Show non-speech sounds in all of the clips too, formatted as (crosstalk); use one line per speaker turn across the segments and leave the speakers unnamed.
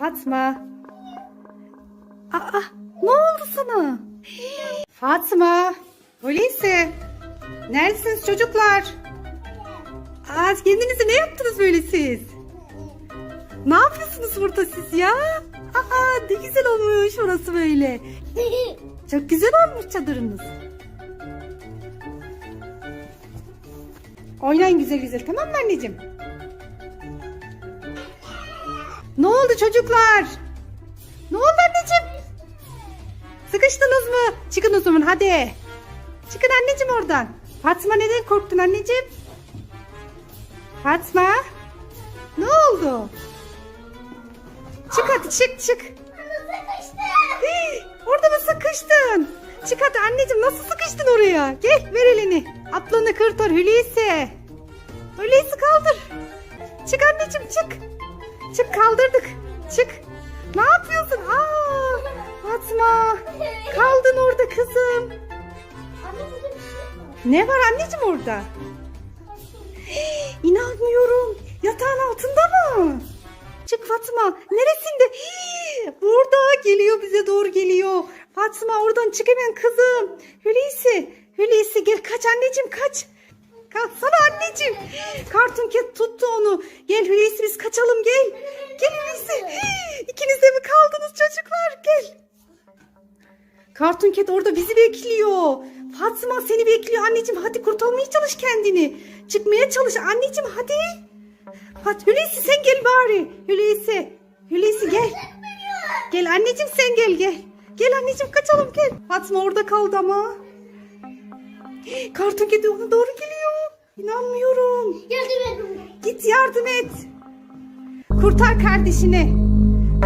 Fatma. Aa, ne oldu sana? Fatma. Hulusi. Neredesiniz çocuklar? Aa, kendinize ne yaptınız böyle siz? Ne yapıyorsunuz burada siz ya? Aa, ne güzel olmuş orası böyle. Çok güzel olmuş çadırınız. Oynayın güzel güzel tamam mı anneciğim? Ne oldu çocuklar? Ne oldu anneciğim? Sıkıştınız mı? Çıkın o hadi. Çıkın anneciğim oradan. Fatma neden korktun anneciğim? Fatma? Ne oldu? Çık hadi çık çık. Hii, Orada mı sıkıştın? Çık hadi anneciğim nasıl sıkıştın oraya? Gel ver elini. Atlanı kırtar Hulusi. Hulusi kaldır. Çık anneciğim çık. Çık kaldırdık. Çık. Ne yapıyorsun? Aa, Fatma. Kaldın orada kızım. Ne var anneciğim orada? (gasps) İnanmıyorum. Yatağın altında mı? Çık Fatma. Neresinde? Hii, burada geliyor bize doğru geliyor. Fatma oradan çık hemen kızım. Hulusi. Hulusi gel kaç anneciğim kaç. Anneciğim. Kartun Cat tuttu onu. Gel Hulusi biz kaçalım gel. Gel Hulusi. İkiniz de mi kaldınız çocuklar? Gel. Kartun Cat orada bizi bekliyor. Fatma seni bekliyor anneciğim. Hadi kurtarmaya çalış kendini. Çıkmaya çalış anneciğim hadi. Hadi Hulusi sen gel bari. Hulusi. Hulusi gel. Gel anneciğim sen gel gel. Gel anneciğim kaçalım gel. Fatma orada kaldı ama. Kartun Cat ona doğru geliyor. İnanmıyorum. Git yardım et. Kurtar kardeşini.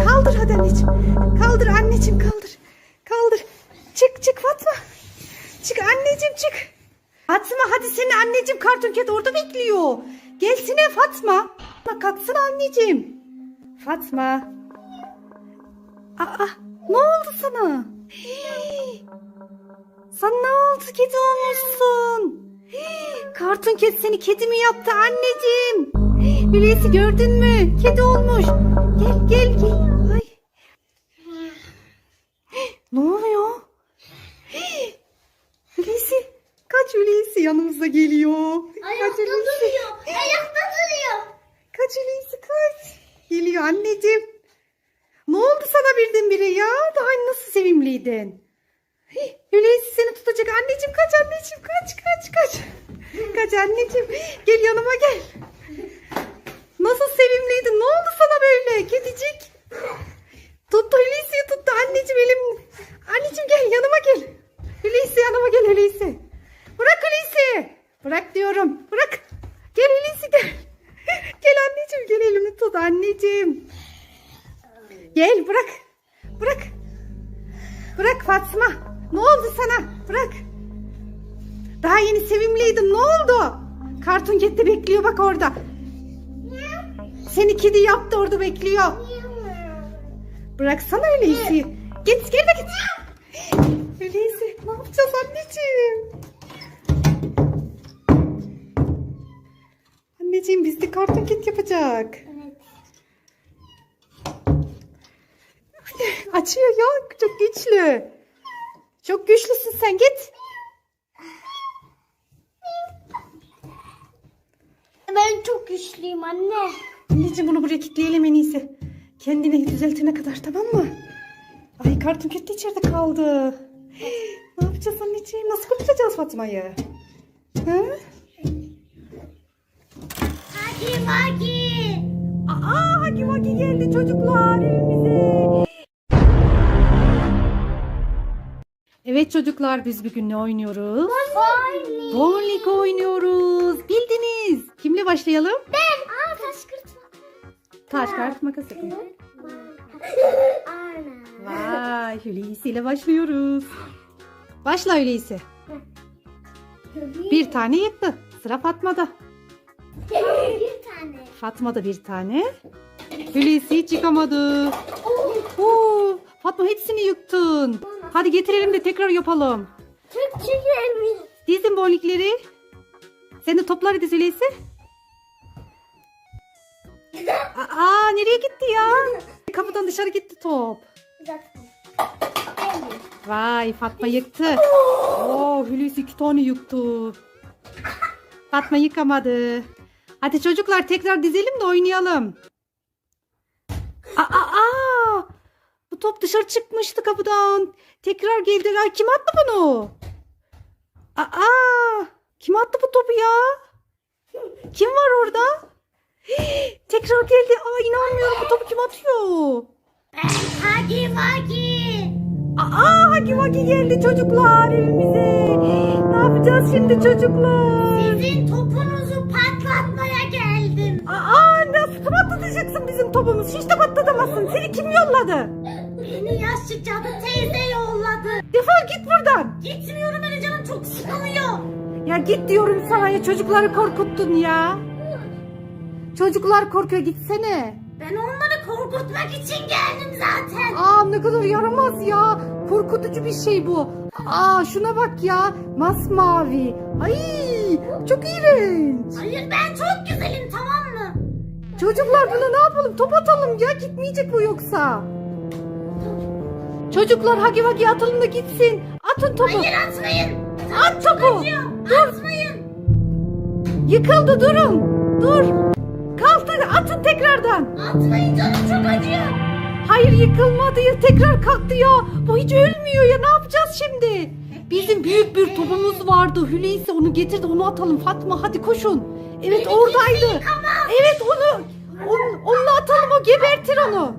Kaldır hadi anneciğim. Kaldır anneciğim kaldır. Kaldır. Çık çık Fatma. Çık anneciğim çık. Fatma hadi seni anneciğim Cartoon Cat orada bekliyor. Gelsene Fatma. Fatma kalksana anneciğim. Fatma. Aa ne oldu sana? Hii. Sana ne oldu kedi olmuşsun? Cartoon Cat seni kedi mi yaptı anneciğim? Hulusi gördün mü? Kedi olmuş. Gel gel gel. Ay. Ne oluyor? Hulusi kaç Hulusi yanımıza geliyor. Kaç
Ayakta
Hulusi.
duruyor. Ayakta duruyor.
Kaç Hulusi kaç. Geliyor anneciğim. Ne oldu sana birdenbire ya? Daha nasıl sevimliydin? Hulusi seni tutacak. Anneciğim kaç anneciğim kaç kaç kaç. Kaç anneciğim. Gel yanıma gel. Nasıl sevimliydin? Ne oldu sana böyle kedicik? Tuttu Hulusi'yi tuttu. Anneciğim elim. Anneciğim gel yanıma gel. Hulusi yanıma gel Hulusi. Bırak Hulusi. Bırak diyorum. Bırak. Gel Hulusi gel. Gel anneciğim gel elimi tut anneciğim. Gel bırak. Bırak. Bırak Fatma. Ne oldu sana? Bırak. Daha yeni sevimliydin. Ne oldu? Kartun Cat'te bekliyor bak orada. Seni kedi yaptı orada bekliyor. Bıraksana öyleyse. Git gel de git. Öyleyse ne yapacağız anneciğim? Anneciğim bizde karton kit yapacak. Açıyor ya çok güçlü. Çok güçlüsün sen git.
Ben çok güçlüyüm anne.
Anneciğim bunu buraya kilitleyelim en iyisi. Kendini düzeltene kadar tamam mı? Ay karton kit de içeride kaldı. (gasps) Ne yapacağız anneciğim? Nasıl kurtaracağız Fatma'yı? Hı?
Hadi Magi.
Aa Hagi Vagi geldi çocuklar evimize. Evet çocuklar biz bugün ne oynuyoruz?
Bowling.
Bowling oynuyoruz. Bildiniz. Kimle başlayalım?
Ben. Aa taş kırtma.
Taş kağıt makas yapın. (laughs) Vay Hulusi ile başlıyoruz. Başla Hulusi. Bir tane yetti. Sıra Fatma'da.
Bir tane.
Fatma da bir tane. Hulusi çıkamadı. Oo, Fatma hepsini yıktın. Hadi getirelim de tekrar yapalım.
Çok çekelim.
Dizin bowlingleri. Sen de topları diz Hulusi. (laughs) Aa nereye gitti ya? kapıdan dışarı gitti top. Vay Fatma yıktı. (laughs) Oo Hulusi iki tane yıktı. Fatma yıkamadı. Hadi çocuklar tekrar dizelim de oynayalım. Aa, aa, aa! Bu top dışarı çıkmıştı kapıdan. Tekrar geldi. Ay, kim attı bunu? Aa! Kim attı bu topu ya? Kim var orada? Hii, (gasps) tekrar geldi. Aa inanmıyorum bu topu kim atıyor?
Hagi Vagi.
Aa Hagi Vagi geldi çocuklar evimize. Ne yapacağız şimdi çocuklar?
Sizin topunuzu
patlatacaksın bizim topumuz? Hiç de patlatamazsın. Seni kim yolladı?
Beni yaşlı cadı teyze yolladı.
Defol git buradan.
Gitmiyorum öyle canım çok sıkılıyor.
Ya git diyorum sana ya çocukları korkuttun ya. Çocuklar korkuyor gitsene.
Ben onları korkutmak için geldim zaten.
Aa ne kadar yaramaz ya. Korkutucu bir şey bu. Aa şuna bak ya. Masmavi. Ay çok iğrenç.
Hayır ben çok güzelim?
Çocuklar buna ne yapalım? Top atalım ya. Gitmeyecek bu yoksa. Çocuklar hagi vagi atalım da gitsin. Atın topu.
Hayır atmayın.
At topu.
Acıyor. Atmayın.
Yıkıldı durun. Dur. Kalktı atın tekrardan.
Atmayın canım çok acıyor.
Hayır yıkılmadı ya tekrar kalktı ya. Bu hiç ölmüyor ya ne yapacağız şimdi? Bizim büyük bir topumuz vardı. Hüleysi onu getirdi onu atalım. Fatma hadi koşun. Evet oradaydı. Evet onu, onu onunla atalım o gebertir onu.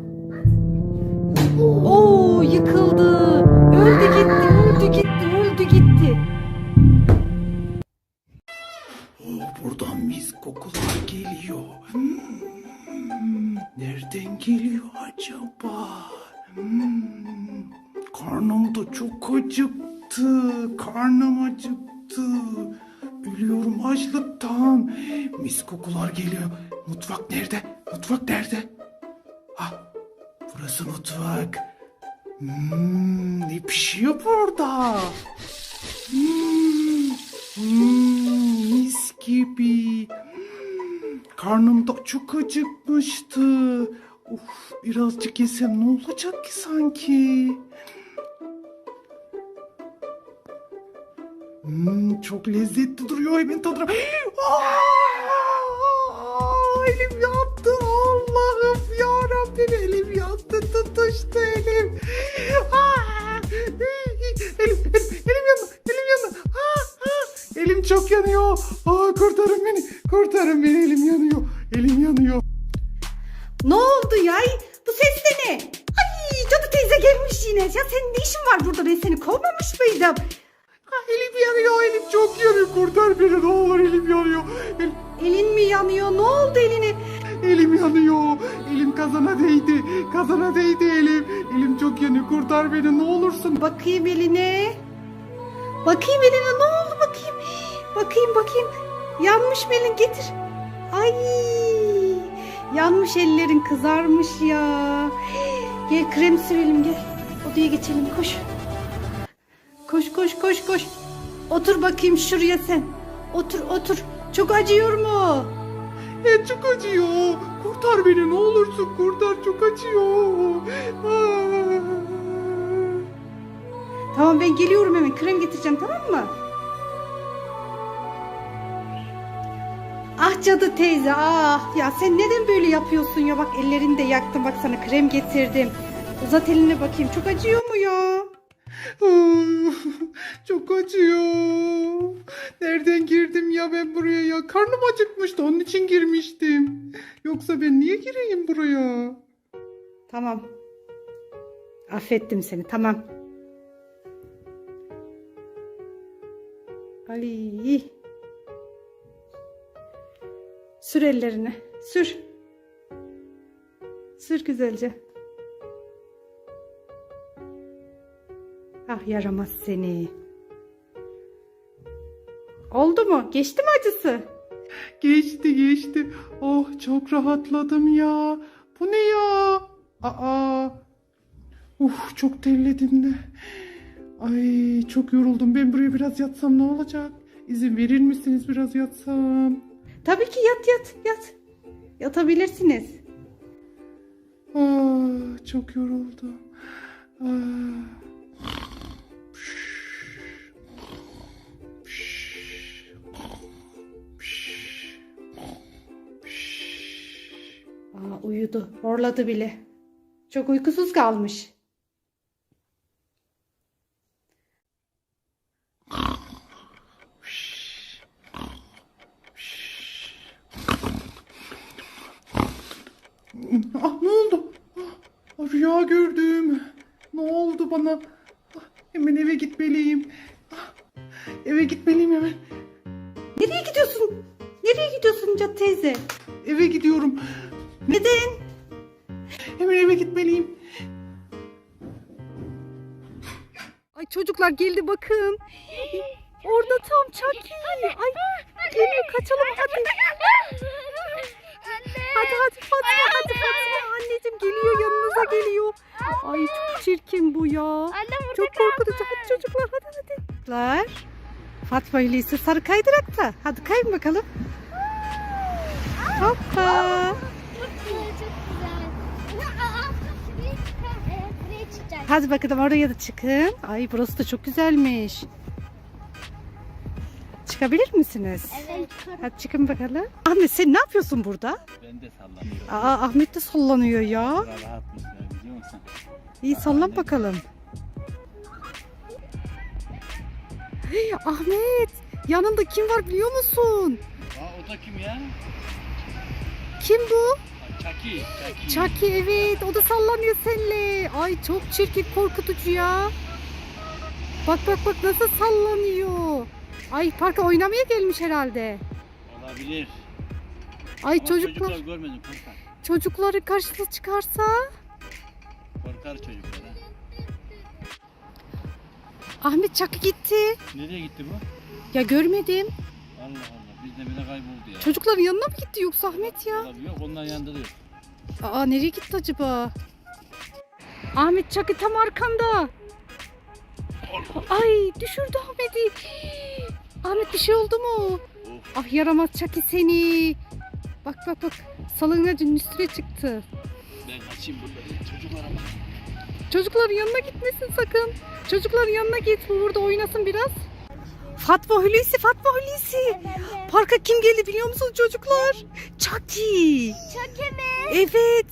Oo yıkıldı. Öldü gitti, öldü gitti, öldü gitti.
Oh, buradan mis kokular geliyor. Hmm, nereden geliyor acaba? Hmm, karnım da çok acıktı. Karnım acıktı. Ölüyorum açlıktan. Mis kokular geliyor. Mutfak nerede? Mutfak nerede? Ha, burası mutfak. Hmm, ne pişiyor burada? Hmm, hmm, mis gibi. Hmm, Karnım da çok acıkmıştı. Uf, birazcık yesem ne olacak ki sanki? Hmm, çok lezzetli duruyor hemen tadına. Elim yandı Allah'ım ya Rabbim elim yandı tutuştu elim. Aa, elim, elim, elim yandı elim yandı. Elim çok yanıyor. Aa, kurtarın beni kurtarın beni elim yanıyor. Elim yanıyor.
Ne oldu ya? Bu ses de ne? Ay cadı teyze gelmiş yine. Ya senin ne işin var burada? Ben seni kovmamış mıydım?
Aa, elim yanıyor elim çok yanıyor. Kurtar beni ne olur elim yanıyor. El,
Elin mi yanıyor? Ne oldu eline?
Elim yanıyor. Elim kazana değdi. Kazana değdi elim. Elim çok yanıyor. Kurtar beni ne olursun.
Bakayım eline. Bakayım eline ne oldu bakayım. Bakayım bakayım. Yanmış mı elin getir. Ay. Yanmış ellerin kızarmış ya. Gel krem sürelim gel. Odaya geçelim koş. Koş koş koş koş. Otur bakayım şuraya sen. Otur otur. Çok acıyor mu?
E, çok acıyor. Kurtar beni ne olursun. Kurtar çok acıyor. Aa.
Tamam ben geliyorum hemen krem getireceğim tamam mı? Ah cadı teyze ah ya sen neden böyle yapıyorsun ya bak ellerini de yaktım bak sana krem getirdim. Uzat eline bakayım çok acıyor mu ya?
Çok acıyor. Nereden girdim ya ben buraya ya? Karnım acıkmıştı onun için girmiştim. Yoksa ben niye gireyim buraya?
Tamam. Affettim seni tamam. Ali. Sür ellerini. Sür. Sür güzelce. Ah yaramaz seni. Oldu mu? Geçti mi acısı?
Geçti geçti. Oh çok rahatladım ya. Bu ne ya? Aa. Uf çok terledim de. Ay çok yoruldum. Ben buraya biraz yatsam ne olacak? İzin verir misiniz biraz yatsam?
Tabii ki yat yat yat. Yatabilirsiniz.
Ah, çok yoruldu. Ah.
Aa, uyudu. Horladı bile. Çok uykusuz kalmış.
Ah ne oldu? Ah, rüya gördüm. Ne oldu bana? Ah, hemen eve gitmeliyim. Ah, eve gitmeliyim hemen.
Nereye gidiyorsun? Nereye gidiyorsun Cat teyze?
Eve gidiyorum.
Neden?
Hemen eve gitmeliyim.
Ay çocuklar geldi bakın. Orada tam Chucky. Ay geliyor kaçalım hadi. Hadi hadi Fatma hadi Fatma. Anneciğim geliyor yanınıza geliyor. Ay çok çirkin bu ya. Çok korkutucu. Hadi çocuklar hadi hadi. Çocuklar. Fatma ile ise sarı kaydırakta. Hadi kayın bakalım. Hoppa. Hadi bakalım oraya da çıkın. Ay burası da çok güzelmiş. Çıkabilir misiniz?
Evet.
Hadi çıkın bakalım. Ahmet sen ne yapıyorsun burada?
Ben de sallanıyorum.
Aa Ahmet de sallanıyor ya.
Ya biliyor musun?
İyi sallan bakalım. Hey, Ahmet yanında kim var biliyor musun?
Aa o da kim ya?
Kim bu?
Çaki.
Chucky evet o da sallanıyor seninle. Ay çok çirkin korkutucu ya. Bak bak bak nasıl sallanıyor. Ay parka oynamaya gelmiş herhalde.
Olabilir.
Ay
Ama
çocuklar
Çocuklar görmedim korkar.
çocukları karşısına çıkarsa.
Korkar çocuklar ha.
Ahmet Chucky gitti.
Nereye gitti bu?
Ya görmedim.
Allah Allah bizden bile kayboldu ya.
Çocukların yanına mı gitti yoksa Ahmet ya?
Olabilir. Yok onların yanında da yok.
Aa nereye gitti acaba? Ahmet Çakı tam arkanda. Ay düşürdü Ahmet'i. Ahmet bir şey oldu mu? Ah yaramaz Çakı seni. Bak bak bak salınacın üstüne çıktı.
Ben kaçayım buradan. Çocuklara bak.
Çocukların yanına gitmesin sakın. Çocukların yanına git bu burada oynasın biraz. Fatma Hulusi, Fatma Hulusi. Parka kim geldi biliyor musunuz çocuklar? Chucky.
Çöke mi?
Evet.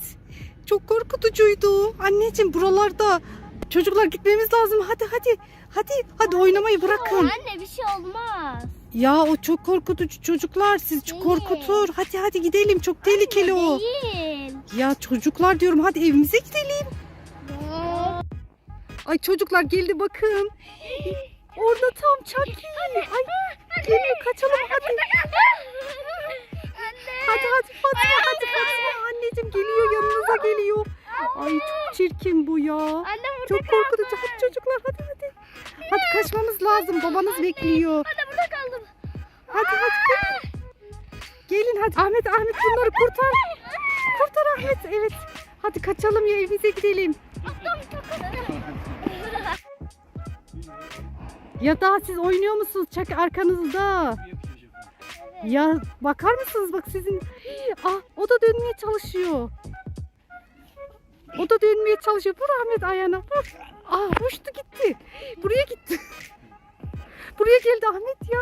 Çok korkutucuydu. Anneciğim buralarda. Çocuklar gitmemiz lazım. Hadi hadi. Hadi hadi oynamayı bırakın.
Anne bir şey olmaz.
Ya o çok korkutucu çocuklar. Sizi çok korkutur. Hadi hadi gidelim. Çok tehlikeli o.
Değil.
Ya çocuklar diyorum hadi evimize gidelim. Ay çocuklar geldi bakın. (laughs) Orada tam Chucky. Ay geliyor kaçalım hadi. Hadi hadi Fatma hadi Fatma. Anneciğim geliyor yanınıza geliyor. Ay çok çirkin bu ya.
Anne burada
Çok korkutucu. Hadi çocuklar hadi hadi. Hadi kaçmamız lazım. Babanız bekliyor.
Anne burada kaldım.
Hadi hadi gelin. Gelin hadi. Ahmet Ahmet bunları kurtar. Kurtar Ahmet. Evet. Hadi kaçalım ya evimize gidelim. Ya daha siz oynuyor musunuz? Çak arkanızda. Ya bakar mısınız bak sizin. (gasps) Ah o da dönmeye çalışıyor. O da dönmeye çalışıyor. Vur Ahmet ayağına vur. Ah uçtu gitti. Buraya gitti. (laughs) Buraya geldi Ahmet ya.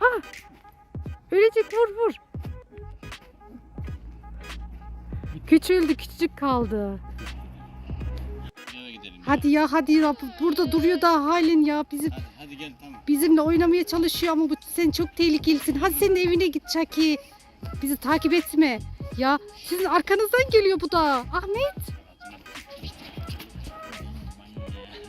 Ah. Ölecek vur vur. Küçüldü küçücük kaldı. Hadi ya hadi ya burada duruyor daha halen ya bizim
Hadi, hadi gel tamam.
bizimle oynamaya çalışıyor ama bu sen çok tehlikelisin. Hadi senin evine git Chucky. Bizi takip etme. Ya sizin arkanızdan geliyor bu da. Ahmet.